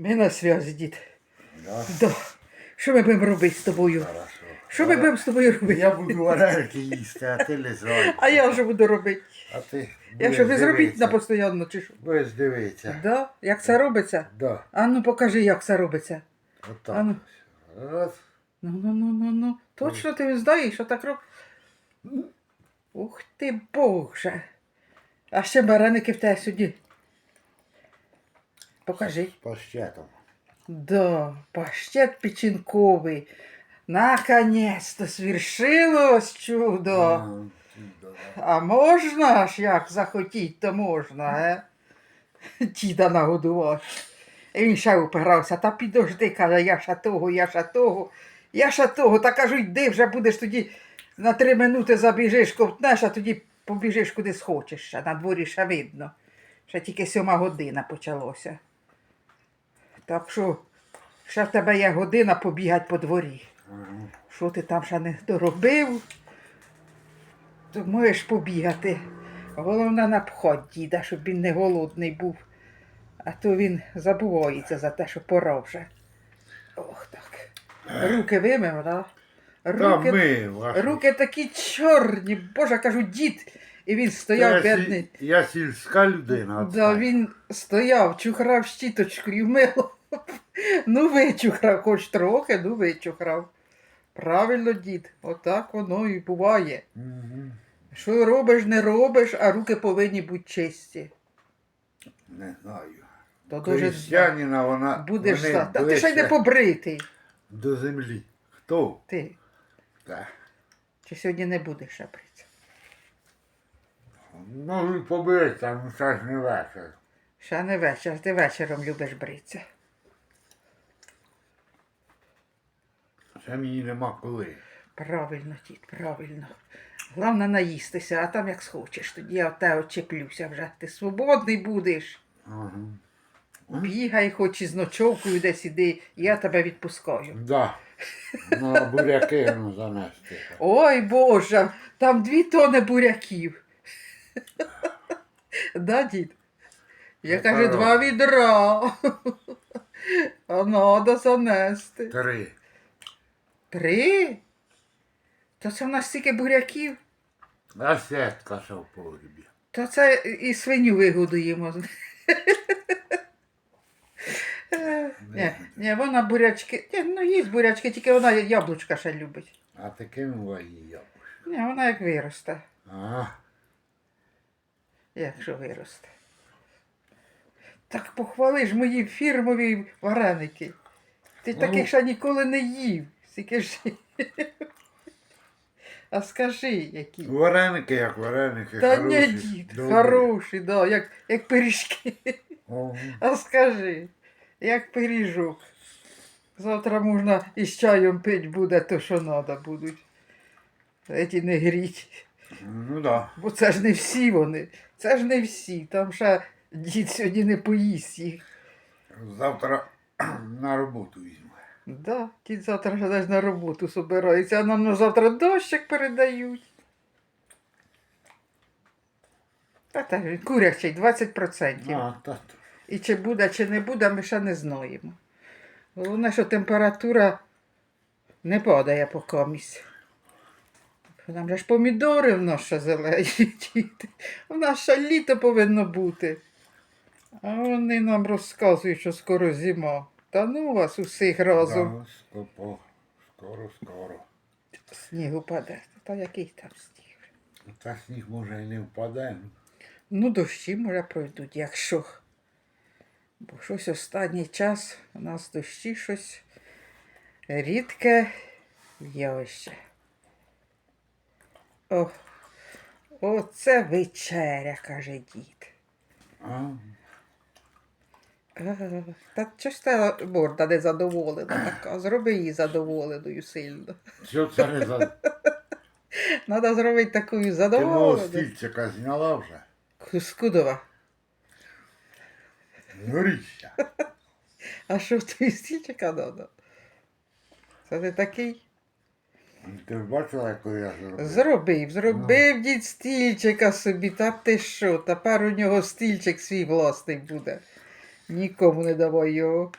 Ми на зв'язі, дід. Да? Да. Що ми будемо робити з тобою? Хорошо. Що ми будемо з тобою робити? Я буду вареники їсти, а ти лежай. А я вже буду робити. А ти Я що, будеш безробітна дивитися. постійно, чи що? Будеш дивитися. Да? Як це робиться? Да. А ну покажи, як це робиться. Отак. А ну. Раз. Ну, ну, ну, ну, ну. Точно ти знаєш, що так роб... Ух ти, Боже. А ще вареники в тебе сюди. Покажи. Паштетом. Да, паштет печінковий. Наконец-то свершилось чудо. Чудо. А можна ж як захотіть, то можна, е? Діда нагодувати. І він ще упирався, та підожди, каже, я ще того, я ще того, я ще того. Та кажу, йди вже будеш тоді на три минути забіжиш, ковтнеш, а тоді побіжиш куди схочеш ще. На дворі ще видно. Ще тільки сьома година почалося. Так що ще в тебе є година побігати по дворі. Що ти там ще не доробив, то можеш побігати. Головне напхать діда, щоб він не голодний був. А то він забувається за те, що пора вже. Ох так. Руки вимив, да? Та Руки, ми, ваші. руки такі чорні, боже, кажу, дід. І він стояв я, бідний. я сільська людина. Да, він стояв, чухрав щіточкою мило. Ну, вичухрав, хоч трохи, ну вичухрав. Правильно, дід, отак воно і буває. Мгм. Що робиш, не робиш, а руки повинні бути чисті. Не знаю. То дуже Крістянина вона будеш знати. Та ти ще й не побритий. до землі. Хто? Ти. Так. Чи сьогодні не будеш ще бритися? Ну, побити, ну це ж не вечір. Ще не вечір, ти вечором любиш бритися. Це мені нема коли. Правильно, дід, правильно. Головне наїстися, а там як схочеш, тоді я тебе очеплюся вже. Ти свободний будеш. Ага. Бігай, хоч із ночовкою десь іди, я тебе відпускаю. Да. На буряки ну, занести. Ой Боже, там дві тони буряків. Да, дід? Я Ну, кажу, два відра. А надо занести. Три. Три? То це в нас стільки буряків. А сітка що в погрібі. То це і свиню вигодуємо. Ні, ні, вона бурячки. Ні, ну їсть бурячки, тільки вона яблучка ще любить. А таким вої Ні, вона як виросте. А, Якщо виросте. Так похвали ж мої фірмові вареники. Ти Ну. таких ще ніколи не їв. Скільки ж. А скажи, які. вареники як вареники. Та хороші, ні, дід, добрі. хороші, да, як, як пиріжки. Ого. А скажи, як пиріжок. Завтра можна із чаєм пить буде, то що треба будуть. Еті не гріть. Ну да. Бо це ж не всі вони. Це ж не всі. Там ще дід сьогодні не поїсть їх. Завтра на роботу візьму. Да, дід завтра ще на роботу собирається, а нам на завтра дощик передають. Та так, курячий, 20%. А, та. І чи буде, чи не буде, ми ще не знаємо. Головне, що температура не падає по комусь. Там же ж помідори в нас ще зелені. У нас ще літо повинно бути. А вони нам розказують, що скоро зима. Та ну вас усіх разом. Да, скоро, скоро, скоро. Снігу паде. Та який там сніг? Та сніг може і не впаде. Ну, дощі, може, пройдуть, якщо. Бо щось останній час у нас дощі щось рідке явище. О, оце вечеря, каже дід. А, Та щось та морда не задоволена така. Зроби її задоволеною сильно. що це не за... Треба зробити такою Ти мого стільчика зняла вже? Скудова. Горіща. А що тобі стільчика треба? Це ти такий? Ти бачила, яку я зробив? Зробив, зробив дід стільчика собі, та ти що, тепер у нього стільчик свій власний буде. Нікому не давай його.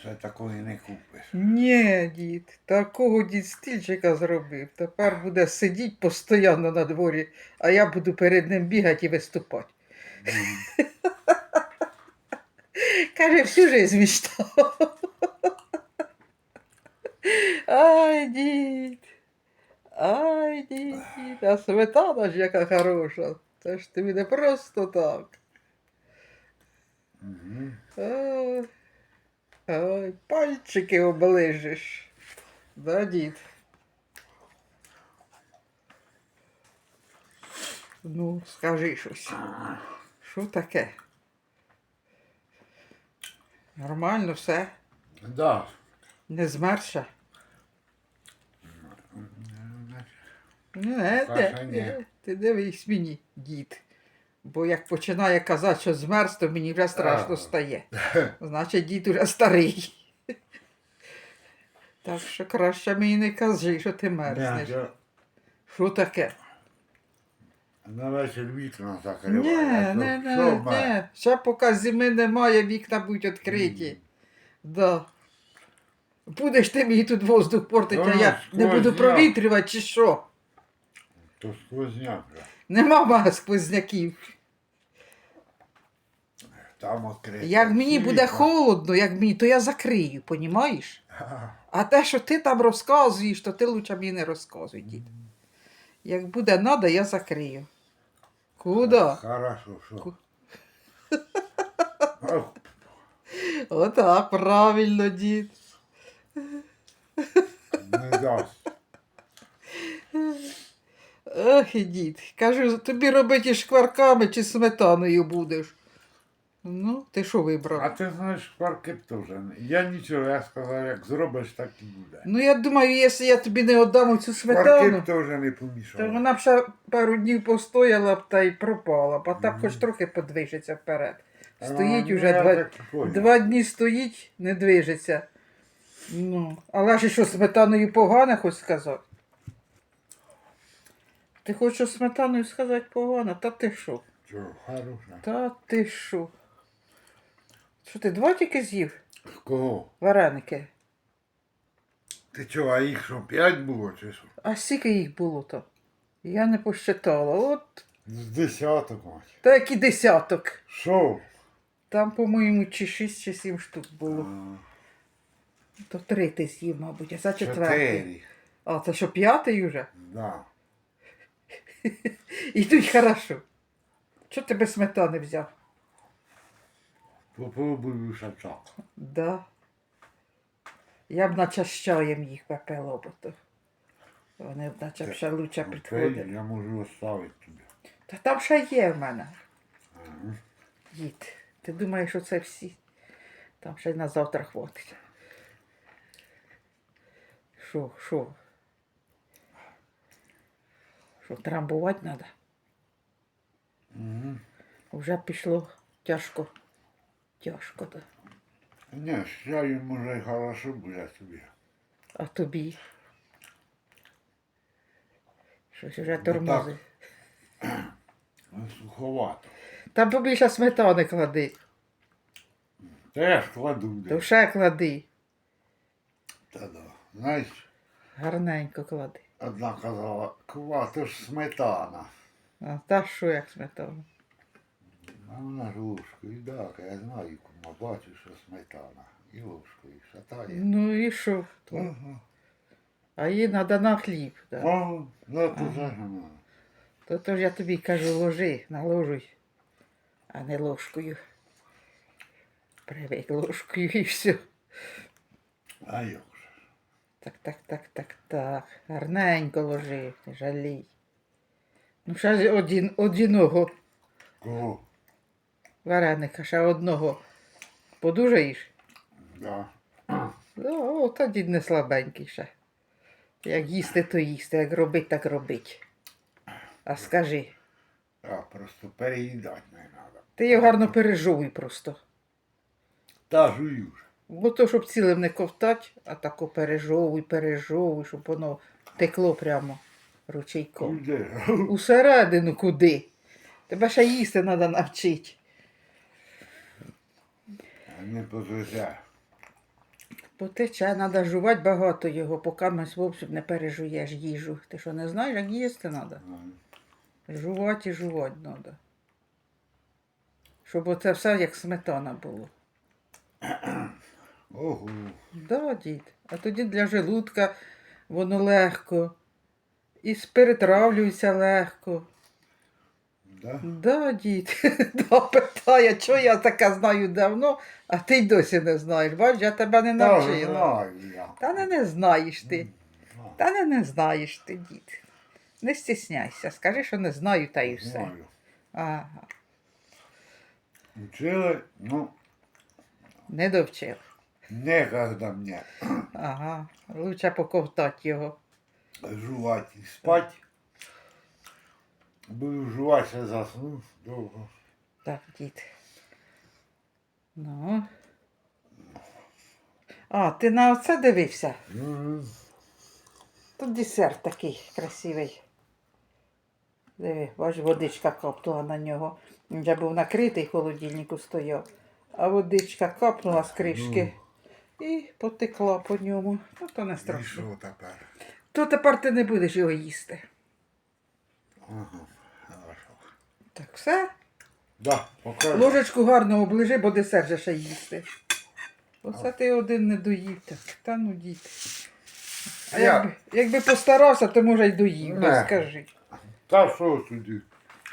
Ще такої не купиш. Ні, дід, такого дід стільчика зробив. Тепер буде сидіти постійно на дворі, а я буду перед ним бігати і виступати. Каже, всю жизнь мечтав. Ай, дід. Ай, дід, дід. А сметана ж яка хороша. Це ж тобі не просто так. Мгм. Ай, ай, пальчики оближиш. Да, дід? Ну, скажи щось. Що таке? Нормально все? Да. Не змерша? Не, де, ні. де. Ти дивись мені, дід. Бо як починає казати, що змерз, то мені вже страшно А. стає. Значить, дід уже старий. Так що краще мені не кажи, що ти мерзнеш. Що таке? на вечір вікна закриваю. Ні, не, не, не. Ще поки зими немає, вікна будуть відкриті. Да. Будеш ти мені тут воздух портити, а Ну, я не буду провітрювати чи що? То сквозняк. Нема сквозняків. Там відкрито. Як мені буде холодно, як мені, то я закрию, понімаєш? А те, що ти там розказуєш, то ти лучше мені не розказуй, дід. Як буде надо, я закрию. Куди? Хорошо, що. Отак, правильно, дід. Не дасть. Ох, дід. Кажу, тобі робити шкварками чи сметаною будеш. Ну, ти що вибрав? А ти знаєш, парки теж. Я нічого, я сказав, як зробиш, так і буде. Ну, я думаю, якщо я тобі не віддам цю сметану, теж не то вона б ще пару днів постояла б та й пропала б, а так хоч трохи подвижеться вперед. Стоїть ну, уже два, два дні стоїть, не движеться. Ну, але ж і що сметаною погано, хоч сказати. Ти хочеш що сметаною сказати погано? Та ти що? Чого, хороша. Та ти що? Що ти два тільки з'їв? Кого? Вареники. Ти чого, а їх що, п'ять було чи що? А скільки їх було то? Я не посчитала. От З десяток, мать. та який десяток. Що? Там, по-моєму, чи шість, чи сім штук було. А, То три ти з'їв, мабуть, а це четвертий. Чотири. А, це що п'ятий уже? Да. Ідуть хорошо. Чого ти без сметани взяв? Попробую шачок. Да. Я б з їх пепело, бо то. Вони б наче б ще лучше Окей, підходили. я можу оставити тобі. Та там ще є в мене. Ага. Дід, ти думаєш, що це всі? Там ще й на завтра хватить. Що, що? Що, трамбувати треба? Угу. Вже пішло тяжко. Тяжко, да. Ні, з чаєм може й хорошо буде тобі. А тобі? Щось вже тормозить. Ну, Суховато. Там побільше сметани клади. Теж кладу. То ще клади. Та да. Знаєш, Гарненько клади. одна казала, ква, то ж сметана. А та що як сметана? А вона ж ложкою, так, я знаю, кума, бачу, що сметана. І ложкою шатає. Ну і що? Ага. А їй треба на хліб. Да. О, ну то Ага. зажимо. То, то ж я тобі кажу, ложи, наложуй, а не ложкою. Привик ложкою і все. А як же? Так, так, так, так, так. Гарненько ложи, не жалій. Ну, ще один, одного Кого? Вареника, ще одного. Подужаєш? Да. Ну, о, тоді не слабенький ще. Як їсти, то їсти, як робить, так робить. А скажи, А, просто переїдати не треба. ти його гарно пережовуй просто. Та жую ж. Бо то, щоб цілим не ковтать, а тако пережовуй, пережовуй, щоб воно текло прямо ручейком. Куди? Усередину куди? Тебе ще їсти треба навчити. Не позуся. Потече, треба жувати багато його, поки ми зовсім не пережуєш їжу. Ти що не знаєш, як їсти треба? Жувати і жувати треба. Щоб оце все як сметана було. Ого. Да, дід. А тоді для желудка воно легко. І перетравлюється легко. Да? Да, дід. Да, питає, що я така знаю давно, а ти й досі не знаєш. Бач, я тебе не Та навчила. знаю я. Та не, не знаєш ти. Та не, не знаєш ти, дід. Не стісняйся, скажи, що не знаю, та і все. Знаю. Ага, Учили, ну, не довчив. некогда мне Ага, лучше поковтати його. жувати і спать. Буду жувати, ще засну довго. Так, дід. Ну. А, ти на оце дивився? Мгм. Тут десерт такий красивий. Диви, бач, водичка капнула на нього. Він вже був накритий холодильнику стояв. А водичка капнула з кришки і потекла по ньому. Ну, то не І що тепер? То тепер ти не будеш його їсти. Ага. Так, все. Да, покажу. Ложечку гарно оближи, бо десерт же ще їсти. Оце ти один не доїв так. Та ну дід. А Я- якби, якби постарався, то може й доїв, Не. би, скажи. Та що тоді?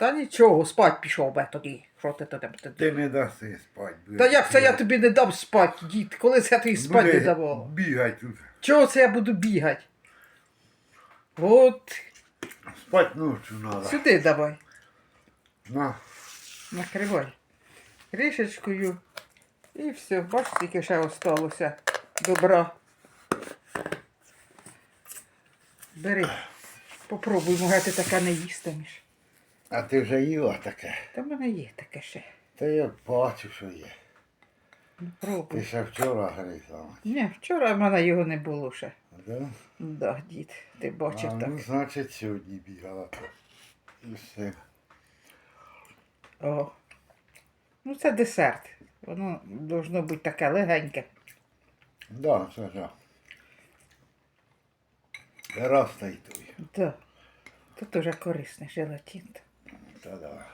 Та нічого, спать пішов би тоді. Що ти туди? Ти не даси спати. Та як це я тобі не дам спати, дід? Коли це я тобі спати не давала? Бігай тут. Чого це я буду бігати? От, Спать ночью надо. сюди давай. На. Накривай. Кришечкою. І все, бач, скільки ще осталося. Добра. Бери. Попробуй, може ти така не їстимеш. А ти вже їла таке. Та в мене є таке ще. Та я бачу, що є. Ну, Ти ще вчора гризала. Ні, вчора в мене його не було ще. Да? Да, дід, ти бачив а, так. ну, значить, сьогодні бігала. І все. О. Ну, це десерт. Воно должно бути таке легеньке. Да, це да. Раз та й той. Да. Це дуже корисне желатин. Та да.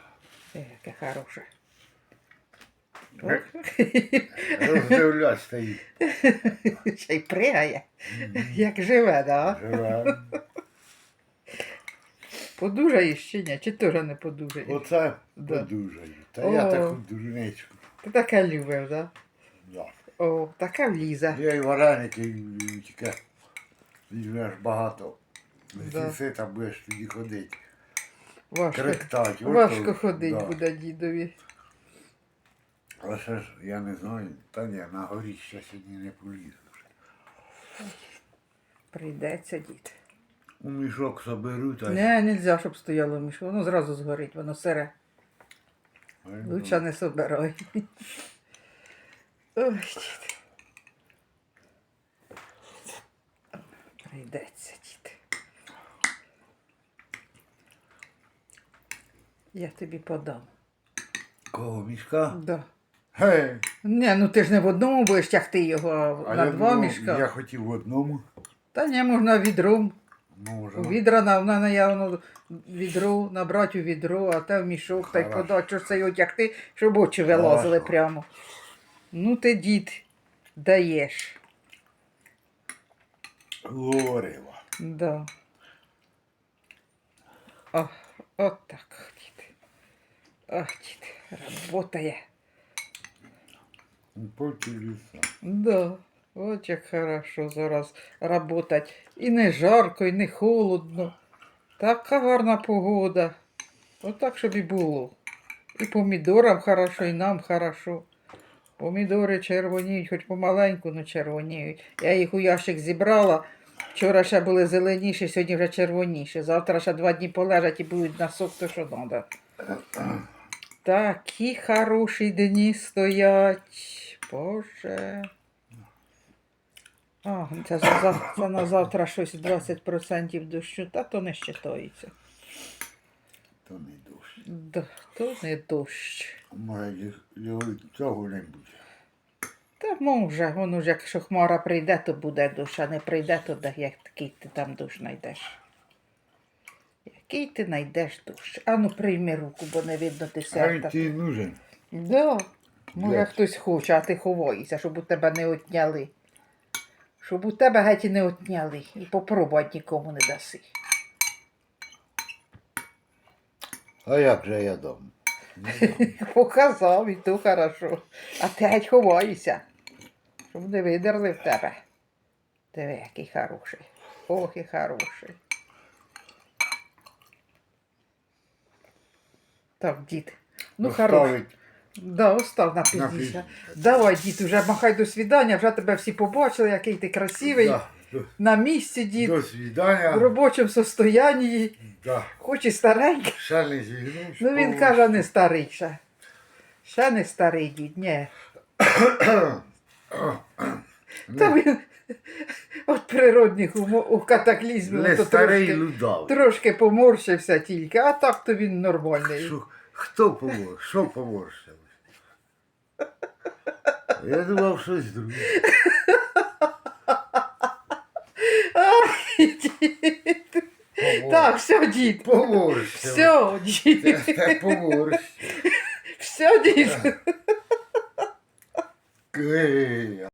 Це яке хороше. Як? Роздивлясь та Ще й пригає, як живе, да? живе. Подужає ще ні, чи теж не подужає? Оце Да. подужаю. Та я О. таку дурничку. Ти таке любив, да? Да. О, така вліза. Я і вареники люблю, тільки візьмеш багато. Да. З'їси та будеш тоді ходити. Важко, Кректать. важко ходить да. буде дідові. Але ще ж я не знаю, та ні, на горі ще сьогодні не полізу. Прийдеться дід. У мішок заберу та й. Не, нельзя, щоб стояло між. Воно зразу згорить, воно сире. Ну, Лучше не собирай. Ой. Прийдеться, дід. Я тобі подам. Кого мішка? Да. Гей! Не, ну ти ж не в одному будеш тягти його А на я два думав, мішка. Я хотів в одному. Та ні, можна відром. Може. У відра на, на наявну відро, набрати у відро, а те в мішок та й Хорошо. подати, що ж це його тягти, щоб очі вилазили Хорошо. прямо. Ну ти, дід, даєш. Говорила. Да. О, от так, дід. Ох, дід, работає. Почулися. Да. От як хорошо зараз работать. І не жарко, і не холодно. Така гарна погода. Отак, щоб і було. І помідорам хорошо, і нам хорошо. Помідори червоніють, хоч помаленьку, але червоніють. Я їх у ящик зібрала. Вчора ще були зеленіші, сьогодні вже червоніші. Завтра ще два дні полежать і будуть на сок, то що треба. Такі хороші дні стоять. Боже. А, це, за, за- це на завтра щось 20% дощу, та то не щитається. То не дощ. Да, то не дощ. Може, його цього не буде. Та може, воно ж якщо хмара прийде, то буде душ, а не прийде, то де, як такий ти там душ знайдеш. Який ти знайдеш душ? Ану, прийми руку, бо не видно ти А серта. тобі нужен. Да. Може, хтось хоче, а ти ховаєшся, щоб у тебе не отняли. Щоб у тебе геть і не отняли. І попробувати нікому не даси. А як же я дам? Показав, і то хорошо. А ти геть ховаєшся. Щоб не видерли в тебе. Диви, який хороший. Ох, і хороший. Так, дід. Ну, хороший. Да, остав на пізніше. Давай, дід, уже махай до свідання, вже тебе всі побачили, який ти красивий. Да, На місці, дід, до в робочому состоянні, Да. хоч і старенький. Ще не зігнусь. Ну він каже, не старий ще. Ще не старий дід, ні. То він від природних умов, у катаклізмів Не то старий трошки, людав. трошки поморщився тільки, а так то він нормальний. Що, хто помор? Що поморщив? Я думав, щось друге. Помор- Так, все, дід. Поморщив. Все, дід. Поморщив. Все, дід. Ей,